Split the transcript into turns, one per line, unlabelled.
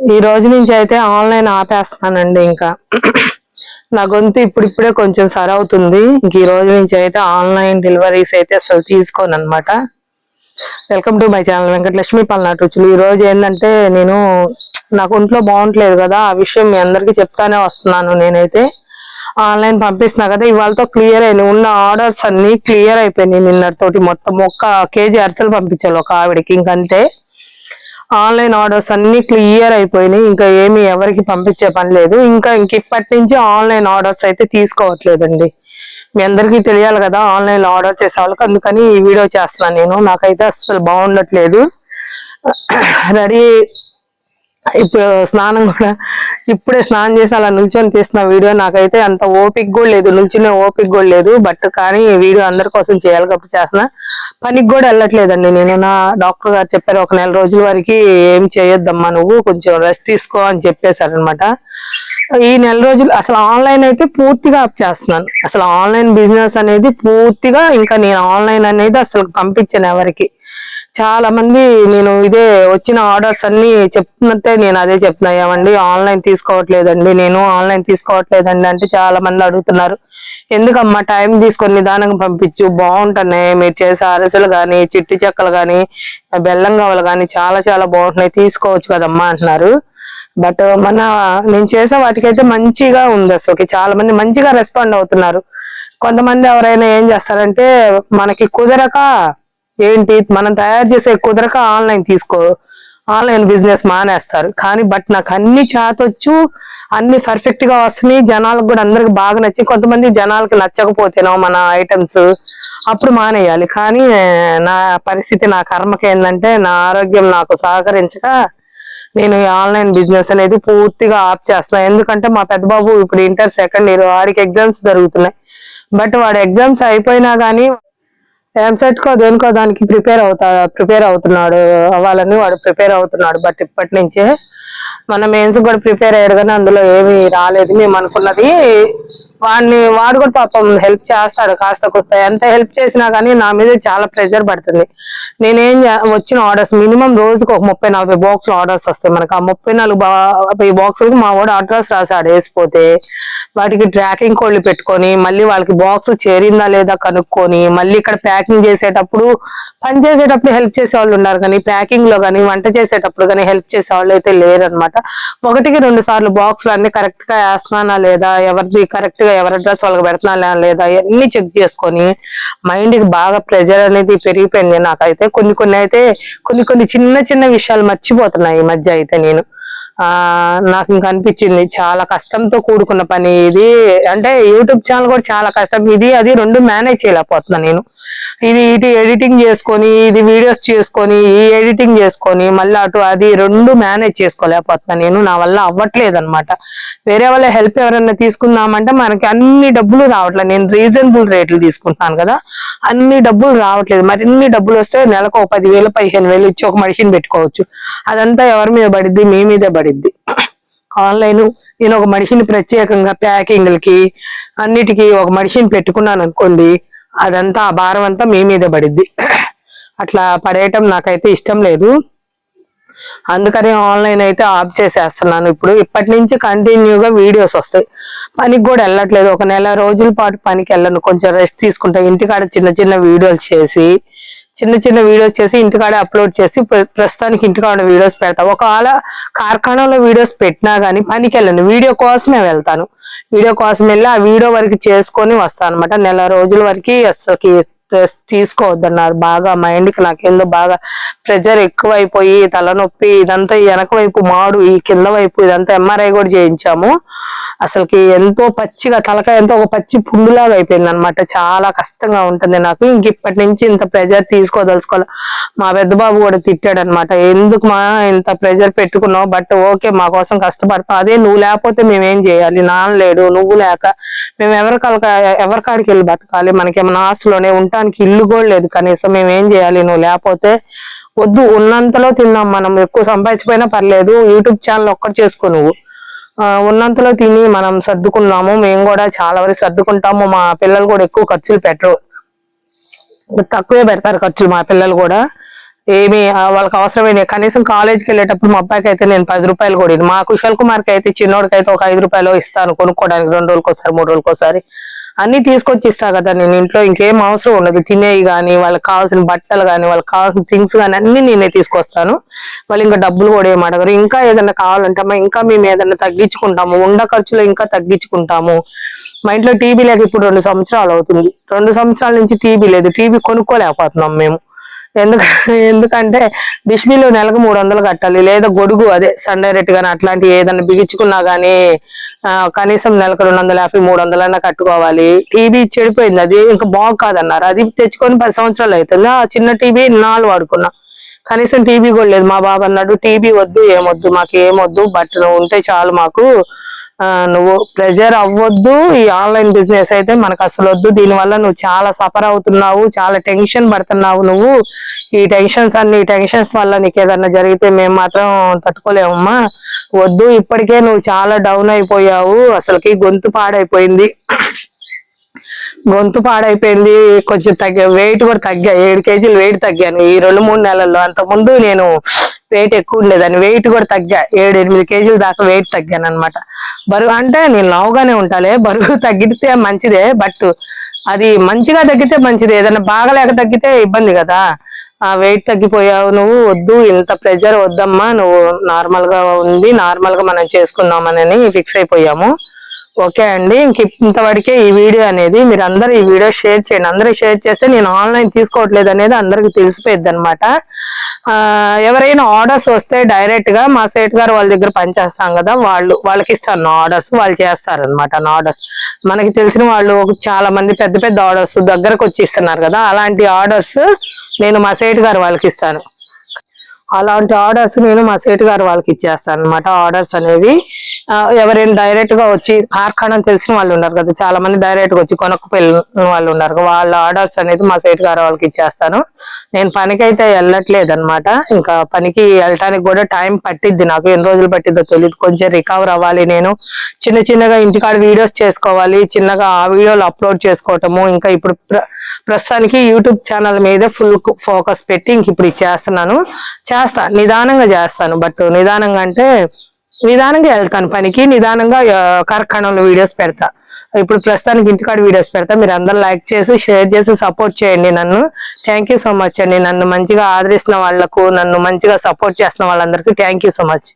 ఈ రోజు నుంచి అయితే ఆన్లైన్ ఆపేస్తానండి ఇంకా. నా గొంతు ఇప్పుడిప్పుడే కొంచెం సరి అవుతుంది ఇంక ఈ రోజు నుంచి అయితే ఆన్లైన్ డెలివరీస్ అయితే అసలు తీసుకోను అనమాట welcome to my channel Venkatalakshmi Palnati రుచులు. ఈ రోజు ఏంటంటే నేను నాకు ఒంట్లో బాగుంటలేదు కదా ఆ విషయం మీ అందరికీ చెప్తానే వస్తున్నాను నేనైతే. ఆన్లైన్ పంపిస్తున్నా కదా ఇవాళతో క్లియర్ అయినాయి. ఉన్న ఆర్డర్స్ అన్ని క్లియర్ అయిపోయినాయి నిన్నటితోటి. మొత్తం ఒక్క కేజీ అరిసెలు పంపించాలి ఒక ఆవిడకి. ఇంకంతే. ఆన్లైన్ ఆర్డర్స్ అన్ని క్లియర్ అయిపోయినాయి. ఇంకా ఏమి ఎవరికి పంపించే పని లేదు. ఇంకా ఇంక ఇప్పటి నుంచి ఆన్లైన్ ఆర్డర్స్ అయితే తీసుకోవట్లేదండి. మీ అందరికీ తెలియాలి కదా ఆన్లైన్ ఆర్డర్ చేసే వాళ్ళకి. అందుకని ఈ వీడియో చేస్తున్నాను నేను. నాకైతే అస్సలు బాగుండట్లేదు. రెడీ ఇప్పుడు స్నానం కూడా ఇప్పుడే స్నానం చేసి అలా నిల్చొని తీసిన వీడియో నాకైతే అంత ఓపిక కూడా లేదు. నిల్చునే ఓపిక కూడా లేదు. బట్ కానీ వీడియో అందరి కోసం చేయాలి కాబట్టి చేసిన పనికి కూడా వెళ్ళట్లేదండి. నేను నా డాక్టర్ గారు చెప్పారు ఒక నెల రోజుల వరకు ఏం చేయొద్దమ్మా నువ్వు కొంచెం రెస్ట్ తీసుకో అని చెప్పేశారనమాట ఈ నెల రోజులు అసలు ఆన్లైన్ అయితే పూర్తిగా ఆప్ చేస్తున్నాను. అసలు ఆన్లైన్ బిజినెస్ అనేది పూర్తిగా ఇంకా నేను ఆన్లైన్ అనేది అసలు పంపించాను ఎవరికి. చాలా మంది నేను ఇదే వచ్చిన ఆర్డర్స్ అన్ని చెప్తున్నట్టే నేను అదే చెప్తున్నా ఏమండి ఆన్లైన్ తీసుకోవట్లేదండి నేను ఆన్లైన్ తీసుకోవట్లేదండి అంటే చాలా మంది అడుగుతున్నారు. ఎందుకమ్మా టైం తీసుకొని నిదానంగా పంపించు బాగుంటున్నాయి మీరు చేసే అరసలు కానీ చిట్టి చెక్కలు కానీ బెల్లం కావాలి కానీ చాలా చాలా బాగుంటున్నాయి తీసుకోవచ్చు కదమ్మా అంటున్నారు. బట్ మన నేను చేసే వాటికైతే మంచిగా ఉంది అసలు చాలా మంది మంచిగా రెస్పాండ్ అవుతున్నారు. కొంతమంది ఎవరైనా ఏం చేస్తారంటే మనకి కుదరక ఏంటి? మనం తయారు చేసే కుదరక ఆన్లైన్ తీసుకో. ఆన్లైన్ బిజినెస్ మానేస్తారు. కానీ బట్ నాకు అన్ని చేతొచ్చు అన్ని పర్ఫెక్ట్గా వస్తున్నాయి. జనాలకు కూడా అందరికి బాగా నచ్చి కొంతమంది జనాలకి నచ్చకపోతేనో మన ఐటమ్స్ అప్పుడు మానేయాలి. కానీ నా పరిస్థితి నా కర్మకి ఏంటంటే నా ఆరోగ్యం నాకు సహకరించక నేను ఆన్లైన్ బిజినెస్ అనేది పూర్తిగా ఆఫ్ చేస్తున్నా. ఎందుకంటే మా పెద్ద బాబు ఇప్పుడు ఇంటర్ సెకండ్ ఇయర్ వాడికి ఎగ్జామ్స్ జరుగుతున్నాయి. బట్ వాడు ఎగ్జామ్స్ అయిపోయినా కానీ ఎంసెట్ కో దేనికో దానికి ప్రిపేర్ అవుతా ప్రిపేర్ అవుతున్నాడు అవ్వాలని వాడు ప్రిపేర్ అవుతున్నాడు. బట్ ఇప్పటి నుంచే మన మెయిన్స్ కూడా ప్రిపేర్ అయ్యాడు కానీ అందులో ఏమీ రాలేదు. మేము అనుకున్నది వాడిని వాడు కూడా పాపం హెల్ప్ చేస్తాడు కాస్త కొస్త. ఎంత హెల్ప్ చేసినా కానీ నా మీద చాలా ప్రెషర్ పడుతుంది. నేనేం వచ్చిన ఆర్డర్స్ మినిమం రోజుకు ఒక ముప్పై నలభై బాక్స్ ఆర్డర్స్ వస్తాయి. మనకు ఆ ముప్పై నాలుగు బాక్సులకు మా వాడు అడ్రస్ రాసాడు వేసిపోతే వాటికి ట్రాకింగ్ కోడ్లు పెట్టుకొని మళ్ళీ వాళ్ళకి బాక్స్ చేరిందా లేదా కనుక్కొని మళ్ళీ ఇక్కడ ప్యాకింగ్ చేసేటప్పుడు పని చేసేటప్పుడు హెల్ప్ చేసే వాళ్ళు ఉన్నారు కానీ ప్యాకింగ్లో కానీ వంట చేసేటప్పుడు కానీ హెల్ప్ చేసే వాళ్ళు అయితే లేరనమాట ఒకటికి రెండు సార్లు బాక్స్ అన్ని కరెక్ట్గా వేస్తున్నానా లేదా ఎవరిది కరెక్ట్గా ఎవరి అడ్రస్ వాళ్ళకి పెడుతున్నా లేదా అన్ని చెక్ చేసుకొని మైండ్కి బాగా ప్రెజర్ అనేది పెరిగిపోయింది నాకైతే. కొన్ని కొన్ని అయితే కొన్ని కొన్ని చిన్న చిన్న విషయాలు మర్చిపోతున్నాయి ఈ మధ్య అయితే నేను. నాకు ఇంకా అనిపించింది. చాలా కష్టంతో కూడుకున్న పని ఇది. అంటే యూట్యూబ్ ఛానల్ కూడా చాలా కష్టం. ఇది అది రెండు మేనేజ్ చేయలేకపోతున్నా నేను. ఇది ఇటు ఎడిటింగ్ చేసుకొని ఇది వీడియోస్ చేసుకొని ఈ ఎడిటింగ్ చేసుకొని మళ్ళీ అటు అది రెండు మేనేజ్ చేసుకోలేకపోతున్నా నేను. నా వల్ల అవ్వట్లేదు అనమాట వేరే వాళ్ళ హెల్ప్ ఎవరైనా తీసుకుందామంటే మనకి అన్ని డబ్బులు రావట్లేదు నేను రీజనబుల్ రేట్లు తీసుకుంటున్నాను కదా. అన్ని డబ్బులు రావట్లేదు. మరి అన్ని డబ్బులు వస్తే నెలకు ఒక పదివేలు పదిహేను వేలు ఇచ్చి ఒక మనిషిని పెట్టుకోవచ్చు. అదంతా ఎవరి మీద పడిద్ది? మీ మీదే పడిద్ది ఆన్లైన్ నేను ఒక మనిషిని ప్రత్యేకంగా ప్యాకింగ్లకి అన్నిటికీ ఒక మనిషిని పెట్టుకున్నాను అనుకోండి అదంతా ఆ భారం అంతా మీ మీదే పడిద్ది. అట్లా పడేయటం నాకైతే ఇష్టం లేదు. అందుకని ఆన్లైన్ అయితే ఆఫ్ చేసేస్తున్నాను ఇప్పుడు. ఇప్పటి నుంచి కంటిన్యూగా వీడియోస్ వస్తాయి. పనికి కూడా వెళ్ళట్లేదు. ఒక నెల రోజుల పాటు పనికి వెళ్ళను. కొంచెం రెస్ట్ తీసుకుంటా ఇంటికాడ చిన్న చిన్న వీడియోలు చేసి చిన్న చిన్న వీడియోస్ చేసి ఇంటికాడ అప్లోడ్ చేసి ప్ర- ప్రస్తుతానికి ఇంటికాడ వీడియోస్ పెడతా. ఒకవేళ కార్ఖానాలో వీడియోస్ పెట్టినా కానీ పనికి వెళ్ళను. వీడియో కోసమే వెళ్తాను. వీడియో కోసం వెళ్ళి ఆ వీడియో వరకు చేసుకొని వస్తాను అనమాట నెల రోజుల వరకు అసలుకి స్ట్రెస్ తీసుకోవద్దన్నారు. బాగా మైండ్కి నాకేందో బాగా ప్రెజర్ ఎక్కువైపోయి తలనొప్పి ఇదంతా వెనక వైపు మాడు ఈ కింద వైపు ఇదంతా ఎంఆర్ఐ కూడా చేయించాము. అసలుకి ఎంతో పచ్చిగా తలకాయ ఎంతో ఒక పచ్చి పుండులాగా అయిపోయింది అనమాట చాలా కష్టంగా ఉంటుంది నాకు. ఇంక ఇప్పటి నుంచి ఇంత ప్రెజర్ తీసుకోదలుచుకోవాలి మా పెద్ద బాబు కూడా తిట్టాడు అనమాట ఎందుకు మా ఇంత ప్రెజర్ పెట్టుకున్నావు? బట్ ఓకే మా కోసం కష్టపడతాం. అదే నువ్వు లేకపోతే మేమేం చేయాలి? నాన్న లేడు నువ్వు లేక మేము ఎవరి కలక ఎవరి కాడికి వెళ్ళి బతకాలి మనకేమైనా ఆస్తులోనే ఉండటానికి ఇల్లు కూడా లేదు. కనీసం మేము ఏం చేయాలి? నువ్వు లేకపోతే వద్దు ఉన్నంతలో తిన్నాం మనం. ఎక్కువ సంపాదించిపోయినా పర్లేదు. యూట్యూబ్ ఛానల్ ఒక్కటి చేసుకో నువ్వు. ఉన్నంతలో తిని మనం సర్దుకున్నాము. మేము కూడా చాలా వరకు సర్దుకుంటాము. మా పిల్లలు కూడా ఎక్కువ ఖర్చులు పెట్టరు. తక్కువే పెడతారు ఖర్చులు మా పిల్లలు కూడా. ఏమి వాళ్ళకి అవసరమైన కనీసం కాలేజ్కి వెళ్ళేటప్పుడు మా అబ్బాయికి అయితే నేను పది రూపాయలు కూడా మా కుశల్ కుమార్కి అయితే చిన్నోడికి అయితే ఒక ఐదు రూపాయలు ఇస్తాను కొనుక్కోవడానికి రెండు రోజులకి ఒకసారి మూడు రోజులకి ఒకసారి అన్ని తీసుకొచ్చి ఇస్తా కదా నేను ఇంట్లో ఇంకేం అవసరం ఉండదు. తినేవి కానీ వాళ్ళకి కావాల్సిన బట్టలు కానీ వాళ్ళకి కావాల్సిన థింగ్స్ కానీ అన్ని నేనే తీసుకొస్తాను. వాళ్ళు ఇంకా డబ్బులు కూడా ఏం అడగరు. ఇంకా ఏదైనా కావాలంటే అమ్మా ఇంకా మేము ఏదైనా తగ్గించుకుంటాము. ఉండ ఖర్చులో ఇంకా తగ్గించుకుంటాము. మా ఇంట్లో టీవీ లేక ఇప్పుడు రెండు సంవత్సరాలు అవుతుంది. రెండు సంవత్సరాల నుంచి టీవీ లేదు. టీవీ కొనుక్కోలేకపోతున్నాం మేము. ఎందుకు ఎందుకంటే డిష్ నెలకు మూడు వందలు కట్టాలి లేదా గొడుగు అదే సండే రేట్ కానీ అట్లాంటి ఏదైనా బిగించుకున్నా కానీ కనీసం నెలకు రెండు వందల యాభై మూడు వందలన్నా కట్టుకోవాలి. టీవీ చెడిపోయింది అది ఇంకా బాగు కాదన్నారు. అది తెచ్చుకొని పది సంవత్సరాలు అవుతుంది ఆ చిన్న టీవీ నాలుగు వాడుకున్నా. కనీసం టీవీ కూడా లేదు. మా బాబు అన్నాడు టీవీ వద్దు ఏమొద్దు మాకు ఏమొద్దు బట్టలు ఉంటే చాలు మాకు నువ్వు ప్రెజర్ అవ్వద్దు. ఈ ఆన్లైన్ బిజినెస్ అయితే మనకు అసలు వద్దు. దీనివల్ల నువ్వు చాలా సఫర్ అవుతున్నావు. చాలా టెన్షన్ పడుతున్నావు నువ్వు. ఈ టెన్షన్స్ అన్ని టెన్షన్స్ వల్ల నీకు ఏదన్నా జరిగితే మేము మాత్రం తట్టుకోలేమమ్మా. వద్దు. ఇప్పటికే నువ్వు చాలా డౌన్ అయిపోయావు. అసలుకి గొంతు పాడైపోయింది. గొంతు పాడైపోయింది. కొంచెం తగ్గ వెయిట్ కూడా తగ్గా ఏడు కేజీలు వెయిట్ తగ్గాను ఈ రెండు మూడు నెలల్లో. అంత ముందు నేను వెయిట్ ఎక్కువ లేదని వెయిట్ కూడా తగ్గా. ఏడు ఎనిమిది కేజీల దాకా వెయిట్ తగ్గాను అనమాట బరువు అంటే నేను లావుగానే ఉంటాలే. బరువు తగ్గితే మంచిదే బట్ అది మంచిగా తగ్గితే మంచిది. ఏదైనా బాగలేక తగ్గితే ఇబ్బంది కదా. ఆ వెయిట్ తగ్గిపోయావు నువ్వు వద్దు ఇంత ప్రెషర్ వద్దమ్మా. నువ్వు నార్మల్గా ఉంది నార్మల్గా మనం చేసుకుందామని ఫిక్స్ అయిపోయాము. ఓకే అండి ఇంక ఇంతవరకే ఈ వీడియో అనేది మీరు అందరూ ఈ వీడియో షేర్ చేయండి. అందరూ షేర్ చేస్తే నేను ఆన్లైన్ తీసుకోవట్లేదు అనేది అందరికి తెలిసిపోయింది అనమాట ఎవరైనా ఆర్డర్స్ వస్తే డైరెక్ట్గా మా సేట్ గారు వాళ్ళ దగ్గర పనిచేస్తాం కదా వాళ్ళు వాళ్ళకి ఇస్తాను ఆర్డర్స్ వాళ్ళు చేస్తారు అనమాట ఆర్డర్స్. మనకి తెలిసిన వాళ్ళు చాలా మంది పెద్ద పెద్ద ఆర్డర్స్ దగ్గరకు వచ్చి ఇస్తున్నారు కదా అలాంటి ఆర్డర్స్ నేను మా సేట్ గారు వాళ్ళకి ఇస్తాను అలాంటి ఆర్డర్స్ నేను మా సేటు గారు వాళ్ళకి ఇచ్చేస్తాను అనమాట ఆర్డర్స్ అనేవి ఎవరైనా డైరెక్ట్గా వచ్చి కార్ఖానా తెలిసిన వాళ్ళు ఉన్నారు కదా చాలా మంది డైరెక్ట్గా వచ్చి కొనుక్కుపోయిన వాళ్ళు ఉన్నారు వాళ్ళ ఆర్డర్స్ అనేది మా సేటు గారు వాళ్ళకి ఇచ్చేస్తాను. నేను పనికి అయితే వెళ్ళట్లేదు అనమాట ఇంకా పనికి వెళ్ళటానికి కూడా టైం పట్టిద్ది నాకు ఎన్ని రోజులు పట్టిద్దో తెలియదు కొంచెం రికవర్ అవ్వాలి నేను. చిన్న చిన్నగా ఇంటికాడ వీడియోస్ చేసుకోవాలి చిన్నగా ఆ వీడియోలు అప్లోడ్ చేసుకోవటము ఇంకా ఇప్పుడు ప్ర- ప్రస్తుతానికి యూట్యూబ్ ఛానల్ మీదే ఫుల్ ఫోకస్ పెట్టి ఇంక ఇప్పుడు ఇచ్చేస్తున్నాను. చేస్తా నిదానంగా చేస్తాను. బట్ నిదానంగా అంటే నిదానంగా వెళ్తాను పనికి నిదానంగా ఆ, వీడియోస్ పెడతా. ఇప్పుడు ప్రస్తుతానికి ఇంటికాడ వీడియోస్ పెడతా. మీరు అందరు లైక్ చేసి షేర్ చేసి సపోర్ట్ చేయండి నన్ను. థ్యాంక్ యూ సో మచ్ అండి. నన్ను మంచిగా ఆదరిస్తున్న వాళ్ళకు నన్ను మంచిగా సపోర్ట్ చేస్తున్న వాళ్ళందరికీ థ్యాంక్ యూ సో మచ్